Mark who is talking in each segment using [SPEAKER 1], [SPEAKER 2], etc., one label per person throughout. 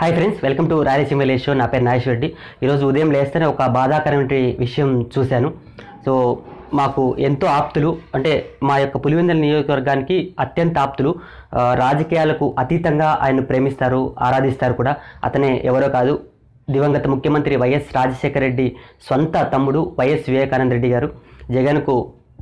[SPEAKER 1] Hi friends welcome to Rayalaseema village show నా పేరు నాగేశ్వర రెడ్డి. ఈరోజు ఉదయం లేస్తేనే ఒక బాధాకరమైన విషయం చూశాను. సో మాకు ఎంతో ఆప్తులు అంటే మా యొక్క పులివెందుల నియోజకవర్గానికి అత్యంత ఆప్తులు. రాజకీయాలకు అతీతంగా ఆయన ప్రేమిస్తారు ఆరాధిస్తారు కూడా. అతనే ఎవరో కాదు దివంగత ముఖ్యమంత్రి వైఎస్ రాజశేఖర రెడ్డి సొంత తమ్ముడు వైఎస్ వివేకానంద రెడ్డి గారు. జగన్కు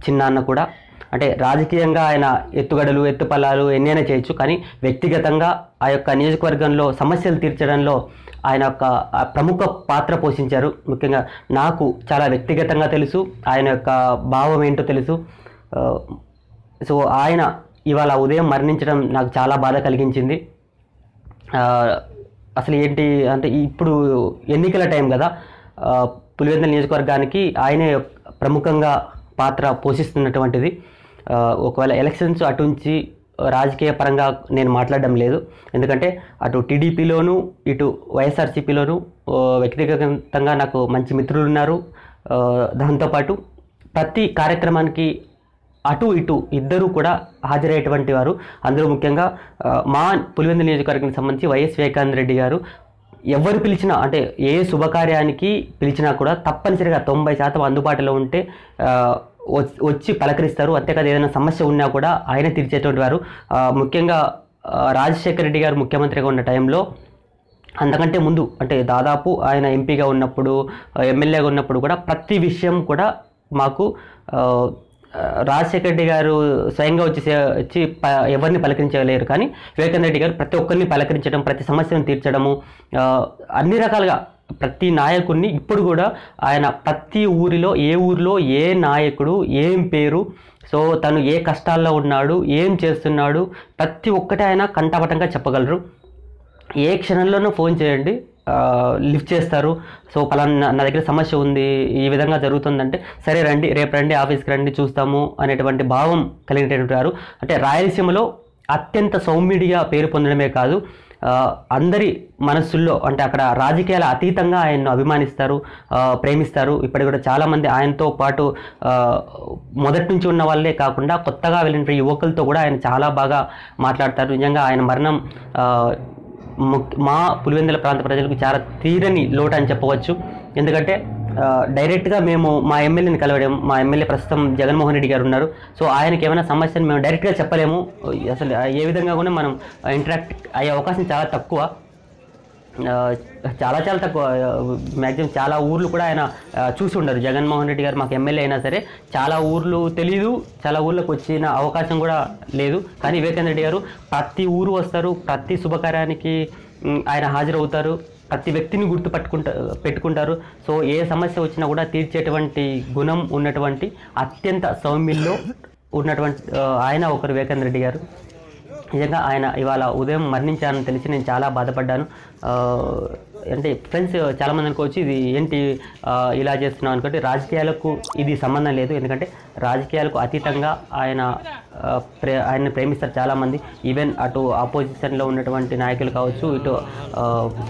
[SPEAKER 1] చిన్నాన్న కూడా. అంటే రాజకీయంగా ఆయన ఎత్తుగడలు ఎత్తుపల్లాలు ఎన్నైనా చేయొచ్చు కానీ వ్యక్తిగతంగా ఆ యొక్క నియోజకవర్గంలో సమస్యలు తీర్చడంలో ఆయన యొక్క ప్రముఖ పాత్ర పోషించారు. ముఖ్యంగా నాకు చాలా వ్యక్తిగతంగా తెలుసు ఆయన యొక్క భావం ఏంటో తెలుసు. సో ఆయన ఇవాళ ఉదయం మరణించడం నాకు చాలా బాధ కలిగించింది. అసలు ఏంటి అంటే ఇప్పుడు ఎన్నికల టైం కదా. పులివెందుల నియోజకవర్గానికి ఆయనే ప్రముఖంగా పాత్ర పోషిస్తున్నటువంటిది. ఒకవేళ ఎలక్షన్స్ అటుంచి రాజకీయ పరంగా నేను మాట్లాడడం లేదు. ఎందుకంటే అటు టీడీపీలోను ఇటు వైఎస్ఆర్సీపీలోను వ్యక్తిగతంగా నాకు మంచి మిత్రులు ఉన్నారు దాంతోపాటు ప్రతి కార్యక్రమానికి అటు ఇటు ఇద్దరు కూడా హాజరయ్యేటువంటి వారు. అందులో ముఖ్యంగా మా పులివెందు నియోజకవర్గానికి సంబంధించి వైఎస్ వివేకానంద రెడ్డి గారు ఎవరు పిలిచినా అంటే ఏ శుభకార్యానికి పిలిచినా కూడా తప్పనిసరిగా తొంభై శాతం అందుబాటులో ఉంటే వచ్చి పలకరిస్తారు. అంతేకాదు ఏదైనా సమస్య ఉన్నా కూడా ఆయన తీర్చేటువంటి వారు. ముఖ్యంగా రాజశేఖర రెడ్డి గారు ముఖ్యమంత్రిగా ఉన్న టైంలో అంతకంటే ముందు అంటే దాదాపు ఆయన ఎంపీగా ఉన్నప్పుడు ఎమ్మెల్యేగా ఉన్నప్పుడు కూడా ప్రతి విషయం కూడా మాకు రాజశేఖర రెడ్డి గారు స్వయంగా వచ్చి సే- వచ్చి ఎవరిని పలకరించలేరు. కానీ వివేకానంద రెడ్డి గారు ప్రతి ఒక్కరిని పలకరించడం ప్రతి సమస్యను తీర్చడము అన్ని రకాలుగా ప్రతి నాయకుడిని ఇప్పుడు కూడా ఆయన ప్రతి ఊరిలో ఏ ఊరిలో ఏ నాయకుడు ఏం పేరు సో తను ఏ కష్టాల్లో ఉన్నాడు ఏం చేస్తున్నాడు ప్రతి ఒక్కటి ఆయన కంటపటంగా చెప్పగలరు. ఏ క్షణంలోనూ ఫోన్ చేయండి లిఫ్ట్ చేస్తారు. సో పలానా నా దగ్గర సమస్య ఉంది ఈ విధంగా జరుగుతుందంటే సరే రండి రేపు రండి ఆఫీస్కి రండి చూస్తాము అనేటువంటి భావం కలిగినటువంటి వారు. అంటే రాయలసీమలో అత్యంత సౌమ్యుడిగా పేరు పొందడమే కాదు. అందరి మనస్సుల్లో అంటే అక్కడ రాజకీయాల అతీతంగా ఆయన్ను అభిమానిస్తారు ప్రేమిస్తారు. ఇప్పటికి కూడా చాలామంది ఆయనతో పాటు మొదటి నుంచి ఉన్న వాళ్ళే కాకుండా కొత్తగా వెళ్ళిన యువకులతో కూడా ఆయన చాలా బాగా మాట్లాడతారు. నిజంగా ఆయన మరణం మా పులివెందుల ప్రాంత ప్రజలకు చాలా తీరని లోటు అని చెప్పవచ్చు. ఎందుకంటే డైరెక్ట్గా మేము మా ఎమ్మెల్యేని కలవడం మా ఎమ్మెల్యే ప్రస్తుతం జగన్మోహన్ రెడ్డి గారు ఉన్నారు. సో ఆయనకి ఏమైనా సమస్యను మేము డైరెక్ట్గా చెప్పలేము. అసలు ఏ విధంగా కూడా మనం ఇంటరాక్ట్ అయ్యే అవకాశం చాలా తక్కువ. చాలా చాలా తక్కువ. మ్యాక్సిమం చాలా ఊర్లు కూడా ఆయన చూసి ఉండరు. జగన్మోహన్ రెడ్డి గారు మాకు ఎమ్మెల్యే అయినా సరే చాలా ఊర్లు తెలీదు చాలా ఊర్లకు వచ్చిన అవకాశం కూడా లేదు. కానీ వివేకానంద రెడ్డి గారు ప్రతి ఊరు వస్తారు ప్రతి శుభకార్యానికి ఆయన హాజరవుతారు. ప్రతి వ్యక్తిని గుర్తుపట్టుకుంటా పెట్టుకుంటారు. సో ఏ సమస్య వచ్చినా కూడా తీర్చేటువంటి గుణం ఉన్నటువంటి అత్యంత సౌమ్యుల్లో ఉన్నటువంటి ఆయన ఒకరు వివేకానంద రెడ్డి గారు. నిజంగా ఆయన ఇవాళ ఉదయం మరణించారని తెలిసి నేను చాలా బాధపడ్డాను. అంటే ఫ్రెండ్స్ చాలామంది అనుకోవచ్చు ఇది ఏంటి ఇలా చేస్తున్నాం అనుకుంటే రాజకీయాలకు ఇది సంబంధం లేదు. ఎందుకంటే రాజకీయాలకు అతీతంగా ఆయన ప్రే ఆయన్ని ప్రేమిస్తారు చాలామంది ఈవెన్ అటు ఆపోజిషన్లో ఉన్నటువంటి నాయకులు కావచ్చు ఇటు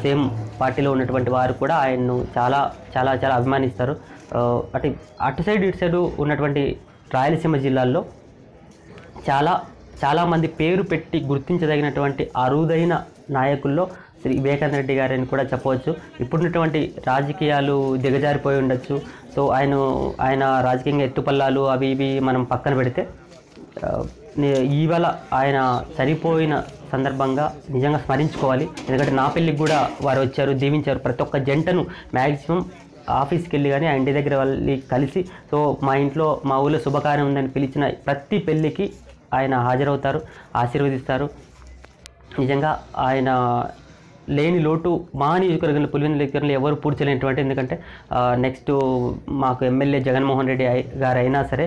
[SPEAKER 1] సేమ్ పార్టీలో ఉన్నటువంటి వారు కూడా ఆయన్ను చాలా చాలా చాలా అభిమానిస్తారు. అటు అటు సైడ్ ఇటు సైడ్ ఉన్నటువంటి రాయలసీమ జిల్లాల్లో చాలా చాలామంది పేరు పెట్టి గుర్తించదగినటువంటి అరుదైన నాయకుల్లో శ్రీ వివేకానంద రెడ్డి గారని కూడా చెప్పవచ్చు. ఇప్పుడున్నటువంటి రాజకీయాలు దిగజారిపోయి ఉండొచ్చు. సో ఆయన ఆయన రాజకీయంగా ఎత్తుపల్లాలు అవి ఇవి మనం పక్కన పెడితే ఇవాళ ఆయన చనిపోయిన సందర్భంగా నిజంగా స్మరించుకోవాలి. ఎందుకంటే నా పెళ్ళికి కూడా వారు వచ్చారు దీవించారు. ప్రతి ఒక్క జంటను మ్యాక్సిమం ఆఫీస్కి వెళ్ళి కానీ ఆ ఇంటి దగ్గర వాళ్ళని కలిసి సో మా ఇంట్లో మా ఊళ్ళో శుభకార్యం ఉందని పిలిచిన ప్రతి పెళ్ళికి ఆయన హాజరవుతారు ఆశీర్వదిస్తారు. నిజంగా ఆయన లేని లోటు మా నియోజకవర్గంలో పులివెందుల నియోజకవర్గంలో ఎవరు పూడ్చలేనటువంటి ఎందుకంటే నెక్స్ట్ మాకు ఎమ్మెల్యే జగన్మోహన్ రెడ్డి గారు అయినా సరే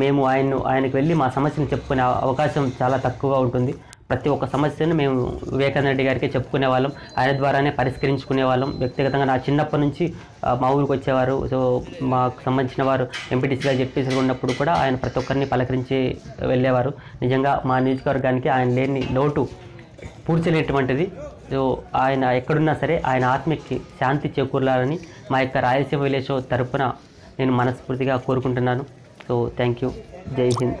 [SPEAKER 1] మేము ఆయన్ను ఆయనకు వెళ్ళి మా సమస్యను చెప్పుకునే అవకాశం చాలా తక్కువగా ఉంటుంది. ప్రతి ఒక్క సమస్యను మేము వివేకానంద రెడ్డి గారికి చెప్పుకునే వాళ్ళం. ఆయన ద్వారానే పరిష్కరించుకునే వాళ్ళం. వ్యక్తిగతంగా నా చిన్నప్పటి నుంచి మా ఊరికి వచ్చేవారు. సో మాకు సంబంధించిన వారు ఎంపీటీసీగా చెప్పేసి ఉన్నప్పుడు కూడా ఆయన ప్రతి ఒక్కరిని పలకరించి వెళ్ళేవారు. నిజంగా మా నియోజకవర్గానికి ఆయన లేని లోటు పూడ్చలేటువంటిది. సో ఆయన ఎక్కడున్నా సరే ఆయన ఆత్మకి శాంతి చేకూరాలని మా యొక్క రాయలసీమ విలేజ్ తరపున నేను మనస్ఫూర్తిగా కోరుకుంటున్నాను. సో థ్యాంక్ యూ జై హింద్.